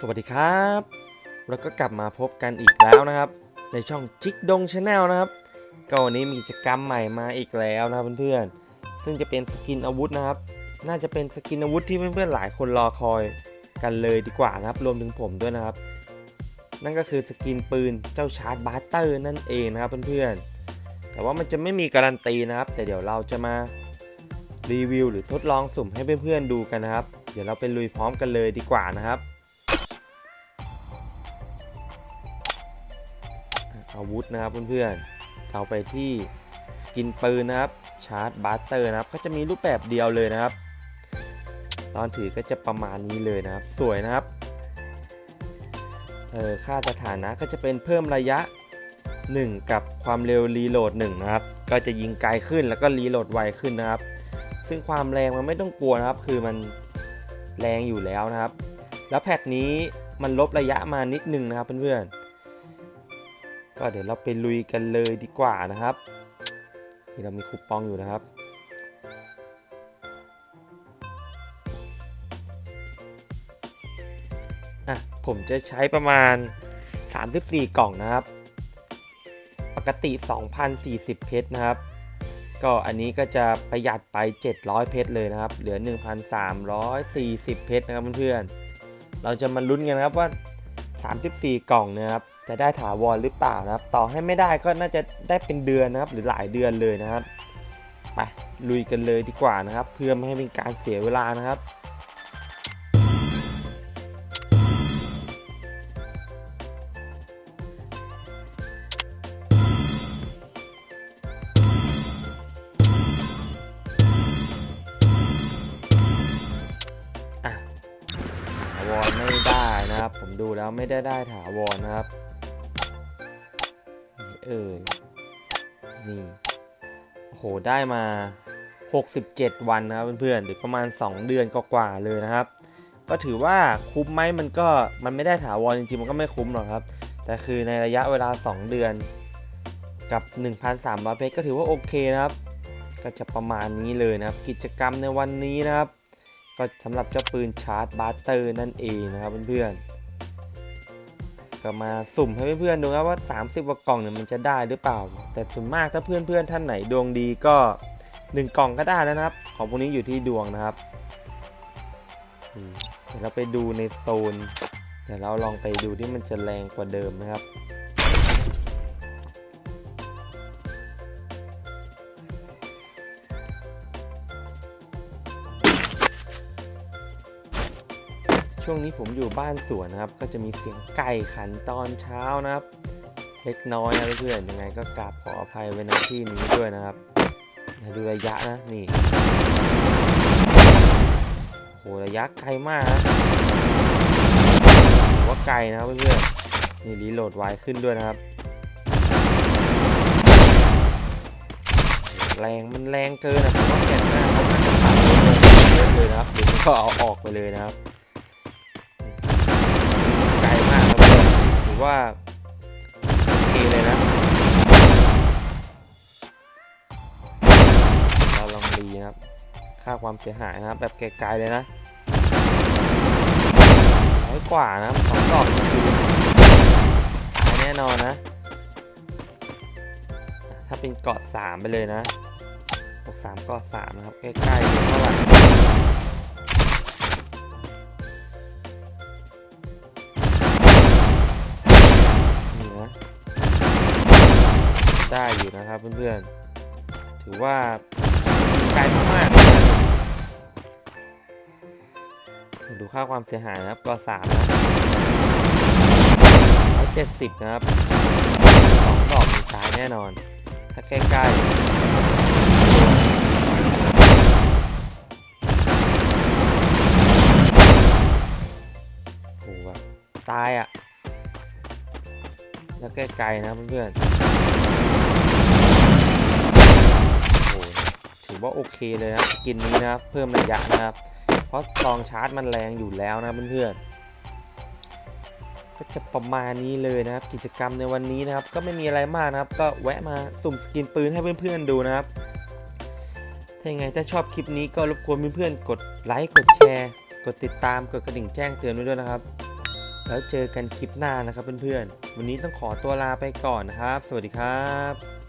สวัสดีครับเราก็กลับมาพบกันอีกแล้วนะครับ ในช่องจิกดงชาแนลนะครับ ก็วันนี้มีกิจกรรมใหม่มาอีกแล้วนะครับเพื่อนๆซึ่งจะเป็นสกินอาวุธนะครับ น่าจะเป็นสกินอาวุธที่เพื่อนๆหลายคนรอคอยกันเลยดีกว่านะครับ รวมถึงผมด้วยนะครับ นั่นก็คือสกินปืนเจ้าชาร์จบาร์เตอร์นั่นเองนะครับเพื่อนๆแต่ว่ามันจะไม่มีการันตีนะครับ แต่เดี๋ยวเราจะมารีวิวหรือทดลองสุ่มให้เพื่อนๆดูกันนะครับ เดี๋ยวเราไปลุยพร้อมกันเลยดีกว่านะครับ อาวุธนะครับเพื่อนๆเราไปที่สกินปืนนะครับชาร์จบัสเตอร์นะครับ ก็จะมีรูปแบบเดียวเลยนะครับ ตอนถือก็จะประมาณนี้เลยนะครับ สวยนะครับเออค่าสถานะก็จะเป็นเพิ่มระยะ 1 กับความเร็วรีโหลด1นะครับ ก็จะยิงไกลขึ้นแล้วก็รีโหลดไวขึ้นนะครับ ซึ่งความแรงมันไม่ต้องกลัวนะครับ คือมันแรงอยู่แล้วนะครับ แล้วแพทนี้มันลบระยะมานิดนึงนะครับเพื่อนๆ ก็เดี๋ยวเราไปลุยกันเลยดีกว่านะครับนี่เรามีคูปองอยู่นะครับ อะ ผมจะใช้ประมาณ 34 กล่องนะครับ ปกติ 2,040 เพชรนะครับ ก็อันนี้ก็จะประหยัดไป 700 เพชรเลยนะครับ เหลือ 1,340 เพชรนะครับเพื่อนๆ เราจะมาลุ้นกันนะครับว่า 34 กล่องนะครับ จะได้ถาวรหรือเปล่านะครับ ต่อให้ไม่ได้ก็น่าจะได้เป็นเดือนนะครับ หรือหลายเดือนเลยนะครับไปลุยกันเลยดีกว่านะครับ เพื่อไม่ให้เป็นการเสียเวลานะครับอะถาวรไม่ได้นะครับ ผมดูแล้วไม่ได้ได้ถาวรนะครับ เออ นี่ โอ้โห ได้มา 67 วันนะครับเพื่อนๆ หรือประมาณ 2 เดือนกว่าๆเลยนะครับ ก็ถือว่าคุ้มไหมมันก็มันไม่ได้ถาวรจริงๆ มันก็ไม่คุ้มหรอกครับ แต่คือในระยะเวลา 2 เดือนกับ 1,300 เพชรก็ถือว่าโอเคนะครับ ก็จะประมาณนี้เลยนะครับ กิจกรรมในวันนี้นะครับ ก็สำหรับเจ้าปืนชาร์จบาร์เตอร์นั่นเองนะครับเพื่อนๆ็มาสุ่มให้เพื่อนๆดูครับว่า 30กว่ากล่องเนี่ยมันจะได้หรือเปล่า แต่ส่วนมากถ้าเพื่อนๆท่านไหนดวงดีก็ 1 กล่องก็ได้แล้วนะครับ ของพวกนี้อยู่ที่ดวงนะครับเดี๋ยวเราไปดูในโซน เดี๋ยวเราลองไปดูที่มันจะแรงกว่าเดิมนะครับ ช่วงนี้ผมอยู่บ้านสวนนะครับ ก็จะมีเสียงไก่ขันตอนเช้านะครับ เล็กน้อยนะเพื่อนยังไงก็กราบขออภัยไว้ในที่นี้ด้วยนะครับดูระยะนะนี่โหระยะไกลมากนะว่าไกลนะครับเพื่อนนี่รีโหลดไวขึ้นด้วยนะครับแรงมันแรงเกินนะผมว่าแกนหน้าเขาน่าจะตัดเยอะเลยนะครับหรือก็เอาออกไปเลยนะครับ ว่าโอเคเลยนะ เราลองดีนะครับ ค่าความเสียหายนะครับ แบบไกลๆเลยนะร้อยกว่านะครับสองดอกคือแน่นอนนะ ถ้าเป็นเกาะสามไปเลยนะเกาะสามเกาะสามนะครับ ใกล้ๆเท่าไหร่ ได้อยู่นะครับเพื่อนๆ ถือว่าไกลมากๆดูค่าความเสียหายนะครับก็สามนะร้อยเจ็ดสิบนะครับสองดอกตายแน่นอน ถ้าใกล้ๆโหแบบตายอะ แล้วใกล้ๆนะเพื่อนๆโอ้ถือว่าโอเคเลยนะสกินนี้นะครับเพิ่มระยะนะครับ เพราะซองชาร์จมันแรงอยู่แล้วนะเพื่อนๆก็จะประมาณนี้เลยนะครับ กิจกรรมในวันนี้นะครับ ก็ไม่มีอะไรมากนะครับ ก็แวะมาสุ่มสกินปืนให้เพื่อนๆดูนะครับถ้ายังไงถ้าชอบคลิปนี้ก็รบกวนเพื่อนๆกดไลค์กดแชร์ กดติดตามกดกระดิ่งแจ้งเตือนไว้ด้วยนะครับ แล้วเจอกันคลิปหน้านะครับเพื่อนๆ วันนี้ต้องขอตัวลาไปก่อนนะครับ สวัสดีครับ